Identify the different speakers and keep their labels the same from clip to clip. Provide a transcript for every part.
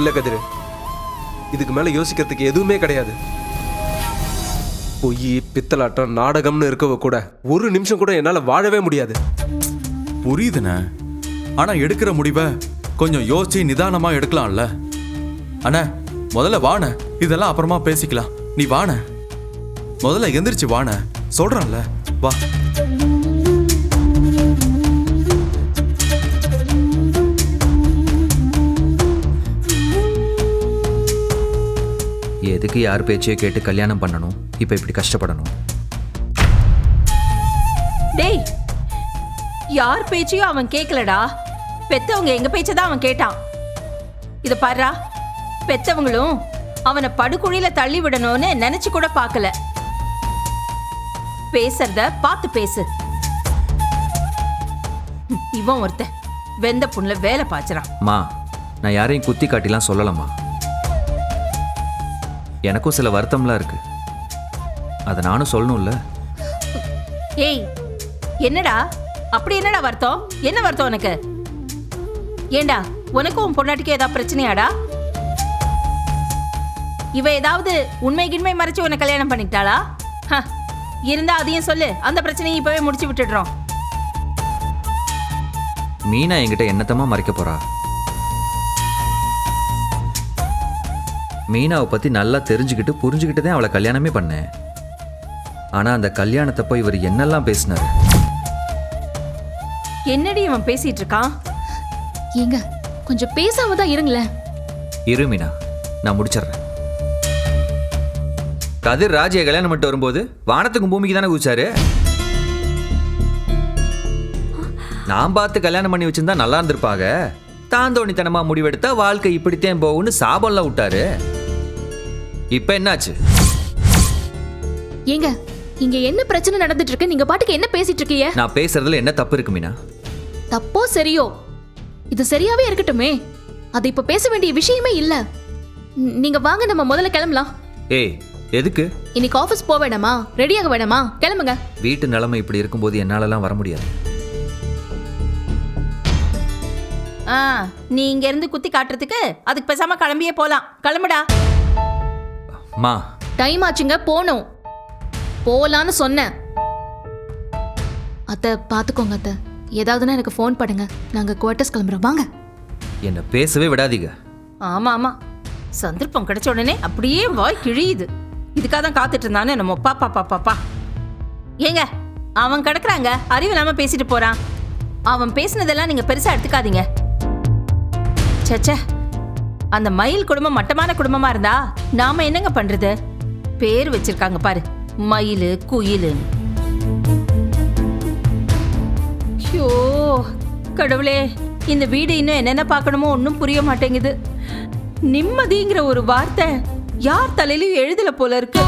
Speaker 1: இல்லை கதிரு. இதுக்கு மேல யோசிக்கிறதுக்கு எதுவுமே கிடையாது. பொய் பித்தலாட்டம் நாடகம்னு இருக்கவ கூட ஒரு நிமிஷம் கூட என்னால வாழவே முடியாது.
Speaker 2: புரியுதுண்ணே. ஆனா எடுக்கிற முடிவை கொஞ்சம் யோசிச்சு நிதானமா எடுக்கலாம்ல. அண்ணா முதல்ல வாண இதெல்லாம் அப்புறமா பேசிக்கலாம். நீ வாண முதல்ல எந்திரிச்சு வாண சொல்றேன்ல. வா.
Speaker 3: எதுக்கு யார் பேச்சையோ கேட்டு கல்யாணம் பண்ணணும்? இப்போ இப்படி கஷ்டப்படணும்.
Speaker 4: டேய் யார் பேச்சையும் அவன் கேட்கலடா பெத்தவங்க எங்க பேச்சை தான் அவன் கேட்டான். இத பாருடா பெத்தவங்களும் அவனை படுகுழியில தள்ளி விடணும்னு நினைச்சு கூட பார்க்கல. பேசுறத பார்த்து பேசு. இவன் ஒருத்தன் வெந்த புண்ணுல வேலை பாய்ச்சறான்
Speaker 3: மா நான் யாரையும் குத்தி காட்டிலாம் சொல்லலம்மா. எனக்கும் சில வருத்தம்லாம் இருக்கு. அதை நானும் சொல்லணும்ல?
Speaker 4: ஏய் என்னடா? அப்படி என்னடா வருத்தம்? என்ன வருத்தம் உனக்கு? ஏண்டா உனக்கும் உன் பொண்டாட்டிக்கு ஏதாவது பிரச்சனையாடா? இவ ஏதாவது உண்மை கிண்மை மறைச்சு உன்னை கல்யாணம் பண்ணிக்கிட்டாளா? இருந்தா அதையும் சொல்லு. அந்த பிரச்சனையை இப்பவே முடிச்சு விட்டுடுறோம்.
Speaker 3: மீனா என்கிட்ட என்னத்தமா மறைக்க போறா? மீனாவை பத்தி நல்லா தெரிஞ்சுக்கிட்டு புரிஞ்சுக்கிட்டு தான் அவளை கல்யாணமே பண்ணேன் ஆனா அந்த கல்யாணத்தப்போ இவர் என்னெல்லாம் பேசினாரு?
Speaker 4: என்னடி இவன் பேசிட்டு இருக்கான்?
Speaker 5: ஏங்க கொஞ்சம் பேசாம தான் இருங்களேன்.
Speaker 3: இரு மீனா நான் முடிச்சிடுறேன். கதிர் ராஜியை கல்யாணம் பண்ணிட்டு வரும்போது வானத்துக்கும் பூமிக்கு தானே குதிச்சாரு? நான் பார்த்து கல்யாணம் பண்ணி வச்சிருந்தா நல்லா இருந்திருப்பாங்க தாந்தோணித்தனமா முடிவெடுத்தா வாழ்க்கை இப்படித்தான் போகும்னு சாபம்லாம் விட்டாரு. இப்ப என்னாச்சு?
Speaker 5: ஏங்க இங்க என்ன பிரச்சனை நடந்துட்டு இருக்கு நீங்க பாட்டுக்கு என்ன பேசிட்டு இருக்கீங்க
Speaker 3: நான் பேசுறதுல என்ன தப்பு இருக்கு மீனா?
Speaker 5: தப்போ சரியோ? இது சரியாவே இருக்கட்டுமே. அது இப்ப பேச வேண்டிய விஷயமே இல்ல. ந- நீங்க வாங்க நம்ம முதல்ல கிளம்பலாம்.
Speaker 3: ஏய் எதுக்கு?
Speaker 5: இன்னைக்கு ஆபீஸ் போக வேணாமா? ரெடியாக வேணாமா? கிளம்புங்க.
Speaker 3: வீட்டு நிலைமை இப்படி இருக்கும்போது என்னாலலாம் வர முடியாது.
Speaker 4: ஆ நீ இங்க இருந்து குத்தி காட்டுறதுக்கு அதுக்கு பேசாம கிளம்பியே போலாம். கிளம்புடா.
Speaker 3: மா.
Speaker 5: டைம் ஆச்சுங்க போகணும் போலான்னு சொன்னேன். அத்தை பாத்துக்கோங்க அத்தை. ஏதாவதுன்னா எனக்கு ஃபோன் பண்ணுங்க. நாங்க குவார்ட்டர்ஸ் கிளம்புறோம். வாங்க.
Speaker 3: என்னை பேசவே விடாதீங்க.
Speaker 4: ஆமா ஆமா. சந்தர்ப்பம் கிடைச்ச உடனே அப்படியே வாய் கிழியுது. இதுக்காக தான் காத்துட்டு இருந்தானே நம்ம பாப்பா பாப்பா பா ஏங்க அவன் கிடக்குறாங்க. அறிவு இல்லாம பேசிட்டு போறான். அவன் பேசுனதெல்லாம் நீங்க பெருசா எடுத்துக்காதீங்க. சச்சே அந்த மயில் குடும்பம் மட்டமான குடும்பமா இருந்தா நாம என்னங்க பண்றது? பேர் வச்சிருக்காங்க பாரு. மயிலு குயிலு. ஐயோ கடவுளே இந்த வீடு இன்னும் என்னென்ன பார்க்கணுமோ ஒன்றும் புரிய மாட்டேங்குது. நிம்மதிங்கிற ஒரு வார்த்தை யார் தலையிலையும் எழுதல போல இருக்கு.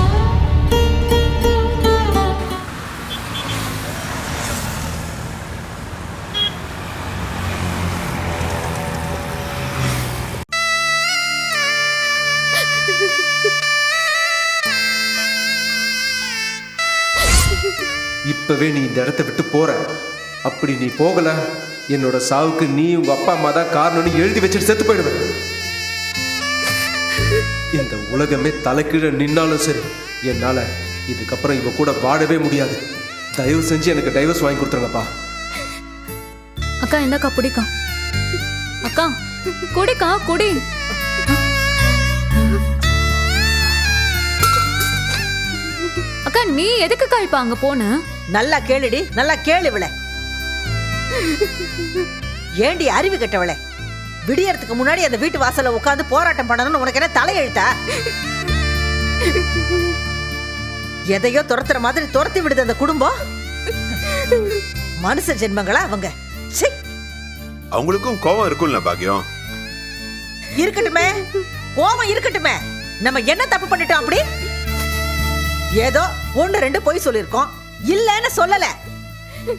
Speaker 1: இப்பவே நீ இந்த இடத்த விட்டு போற. அப்படி நீ போகல என்னோட சாவுக்கு நீ உங்க அப்பா அம்மா தான் காரணம்னு எழுதி வச்சுட்டு செத்து போயிடுவேன். இந்த உலகமே தலைக்கீழ நின்னாலும் சரி என்னால இதுக்கப்புறம் இவ கூட வாழவே முடியாது. தயவு செஞ்சு எனக்கு டைவர்ஸ் வாங்கி கொடுத்துருங்கப்பா.
Speaker 5: அக்கா இந்தக்கா குடிக்கா. அக்கா குடிக்கா குடி. அக்கா நீ எதுக்குக்கா இப்ப அங்க போன?
Speaker 6: நல்லா கேளுடி நல்லா கேளு இவளை. ஏண்டி அறிவு கெட்டவளே? விடியறதுக்கு முன்னாடி அந்த வீட்டு வாசல்ல உட்காந்து போராட்டம் பண்ணணும்னு உனக்கு என்ன தலையெழுத்தா? எதையோ துரத்துற மாதிரி துரத்தி விடுது அந்த குடும்பம். மனுஷ ஜென்மங்களா அவங்க. ச்சீ,
Speaker 7: அவங்களுக்கும் கோவம் இருக்கும்ல பாக்கியம்
Speaker 6: இருக்கட்டுமே. கோவம் இருக்கட்டுமே. நம்ம என்ன தப்பு பண்ணிட்டோம் அப்படி? ஏதோ ஒன்று ரெண்டு பொய் சொல்லியிருக்கோம். இல்லன்னு சொல்லல.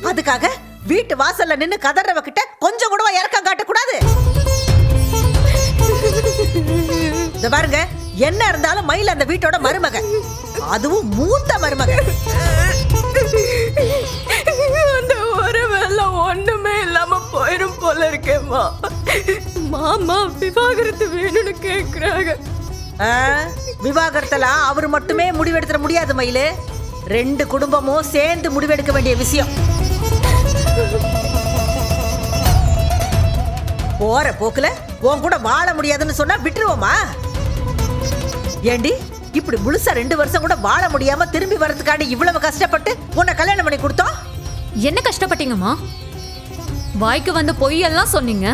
Speaker 6: அதுக்காக வீட்டு வாசல்ல நின்னு கதறவ கிட்ட கொஞ்சம் கூட இறக்கம் காட்டக்கூடாது. இந்த பாருங்க என்ன இருந்தாலும் மயில் அந்த வீட்டோட மருமக. அதுவும் மூத்த மருமக.
Speaker 4: அந்த உறவெல்லாம் ஒண்ணுமே இல்லாம போயிடும்
Speaker 8: போல இருக்கேம்மா. மாமா விவாகரத்து வேணும்னு கேக்குறாங்க.
Speaker 6: விவாகரத்தெல்லாம் அவர் மட்டுமே முடிவெடுத்துட முடியாது மயிலு. ரெண்டு குடும்பமும் சேர்ந்து முடிவெடுக்க வேண்டிய விஷயம். போற போக்குல உன் கூட வாழ முடியாதுன்னு சொன்னா விட்டுருவோமா? ஏண்டி இப்படி முழுசா ரெண்டு வருஷம் கூட வாழ முடியாம திரும்பி வர்றதுக்காண்டி இவ்வளவு கஷ்டப்பட்டு உன்னை கல்யாணம் பண்ணி கொடுத்தோம்
Speaker 9: என்ன கஷ்டப்பட்டீங்கம்மா? வாய்க்கு வந்த பொய்யெல்லாம் சொன்னீங்க.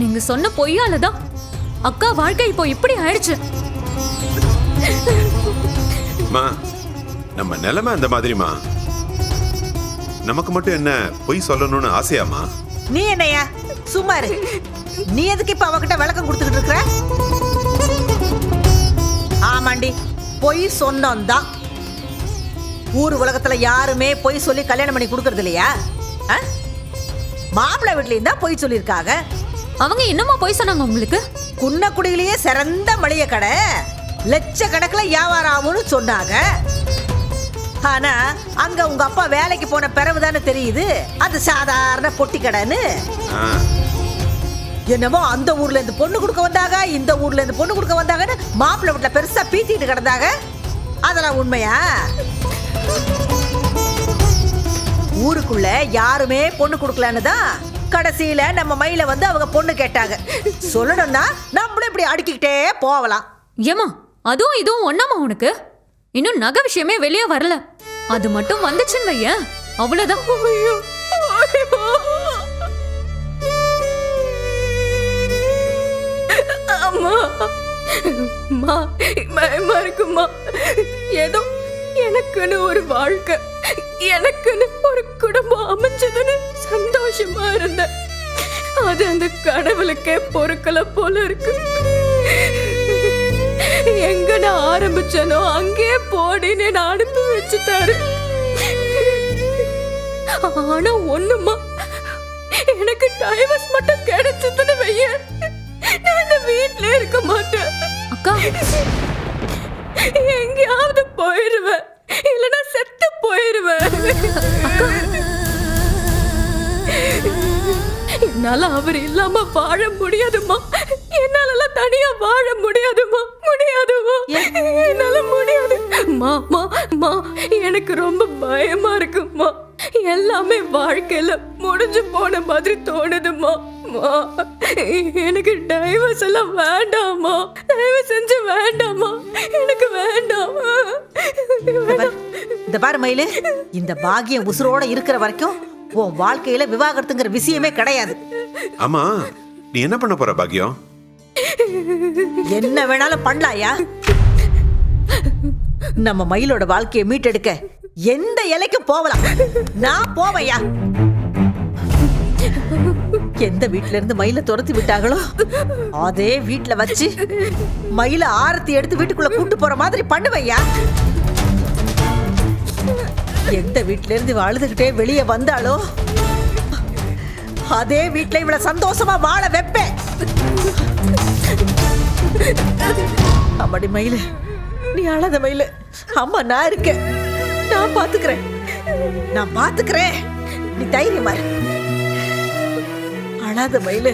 Speaker 9: நீங்க சொன்ன பொய்யால தான் அக்கா வாழ்க்கை இப்போ இப்படி ஆயிடுச்சு.
Speaker 7: மா நம்ம நிலைமை அந்த மாதிரிமா. நமக்கு மட்டும் என்ன பொய் சொல்லணும்னு ஆசையாமா?
Speaker 6: நீ என்னையா? சும்மா இரு. நீ எதுக்கு இப்ப அவகிட்ட விளக்கம் கொடுத்துக்கிட்டு இருக்கிற? ஆமாண்டி பொய் சொன்னோம் தான் ஊர் உலகத்துல யாருமே பொய் சொல்லி கல்யாணம் பண்ணி கொடுக்கறது இல்லையா? மாப்பிள்ளை வீட்லயும் தான் பொய் சொல்லியிருக்காங்க.
Speaker 9: அவங்க என்னம்மா பொய் சொன்னாங்க உங்களுக்கு?
Speaker 6: குன்னக்குடியிலேயே சிறந்த மளிகை கடை. லட்சக்கணக்கில் வியாபாரம் ஆகும்னு சொன்னாங்க. ஆனா அங்க உங்க அப்பா வேலைக்கு போன பிறகுதானே தெரியுது? அது சாதாரண பொட்டி கடைன்னு. என்னமோ அந்த ஊர்ல இருந்து பொண்ணு கொடுக்க வந்தாங்க இந்த ஊர்ல இருந்து பொண்ணு கொடுக்க வந்தாங்கன்னு மாப்பிள்ளை வீட்டுல பெருசா பீத்திட்டு கிடந்தாங்க. அதெல்லாம் உண்மையா? ஊருக்குள்ள யாருமே பொண்ணு கொடுக்கலன்னு தான் கடைசியில நம்ம மயில வந்து அவங்க பொண்ணு கேட்டாங்க. சொல்லணும்னா நம்மளும் இப்படி அடுக்கிக்கிட்டே போகலாம்
Speaker 9: ஏமா அதுவும் இதுவும் ஒண்ணாமா உனக்கு? இன்னும் நகை விஷயமே வெளியே வரல. அது மட்டும் வந்துச்சுன்னு வையேன். அவ்வளவுதான்.
Speaker 8: அம்மா அம்மா பயமா இருக்குமா ஏதோ எனக்குன்னு ஒரு வாழ்க்கை எனக்குன்னு சந்தோஷமா இருந்தேன் அது அந்த கடவுளுக்கே பொறுக்கல போல இருக்கு. எங்க நான் ஆரம்பிச்சனோ அங்கேயே போடின்னு நான் அனுப்பி வச்சுட்டாரு. ஆனா ஒண்ணுமா? எனக்கு டைவர்ஸ் மட்டும் கிடைச்சதுன்னு வைய நான் இந்த வீட்ல இருக்க மாட்டேன்.
Speaker 9: அக்கா.
Speaker 8: எங்கேயாவது போயிருவேன். இல்லைன்னா செத்து போயிருவேன். என்னால அவர் இல்லாம வாழ முடியாதுமா என்னால தனியா வாழ முடியாதுமா முடியாதுமா என்னால முடியாது. மாமா மா மா எனக்கு ரொம்ப பயமா இருக்குமா எல்லாமே வாழ்க்கையில முடிஞ்சு போன மாதிரி தோணுதுமா மா எனக்கு டைவர்ஸ் எல்லாம் வேண்டாமா தயவு செஞ்சு வேண்டாமா எனக்கு வேண்டாம்.
Speaker 6: இந்த பாரு மயிலு. இந்த பாகியம் உசுரோட இருக்கிற வரைக்கும் உன் வாழ்க்கையில விவாகரத்துங்கிற விஷயமே கிடையாது.
Speaker 7: ஆமா நீ என்ன பண்ண போற பாக்கியம்
Speaker 6: என்ன வேணாலும் பண்ணலாயா? நம்ம மயிலோட வாழ்க்கையை மீட்டெடுக்க எந்த இலைக்கும் போகலாம். நான் போவையா? எந்த வீட்ல இருந்து மயில துரத்தி விட்டாங்களோ அதே வீட்ல வச்சு மயில ஆரத்தி எடுத்து வீட்டுக்குள்ள கூட்டு போற மாதிரி பண்ணுவையா? எந்த வீட்ல இருந்து அழுதுகிட்டே வெளியே வந்தாலோ? அதே வீட்ல இவ்வளோ சந்தோஷமா வாழ வைப்பேன். அம்மாடி மயிலு நீ அழாத மயிலு. அம்மா நான் இருக்கேன். நான் பாத்துக்கிறேன். நான் பாத்துக்கிறேன். நீ தைரியமா அழாத மயிலு.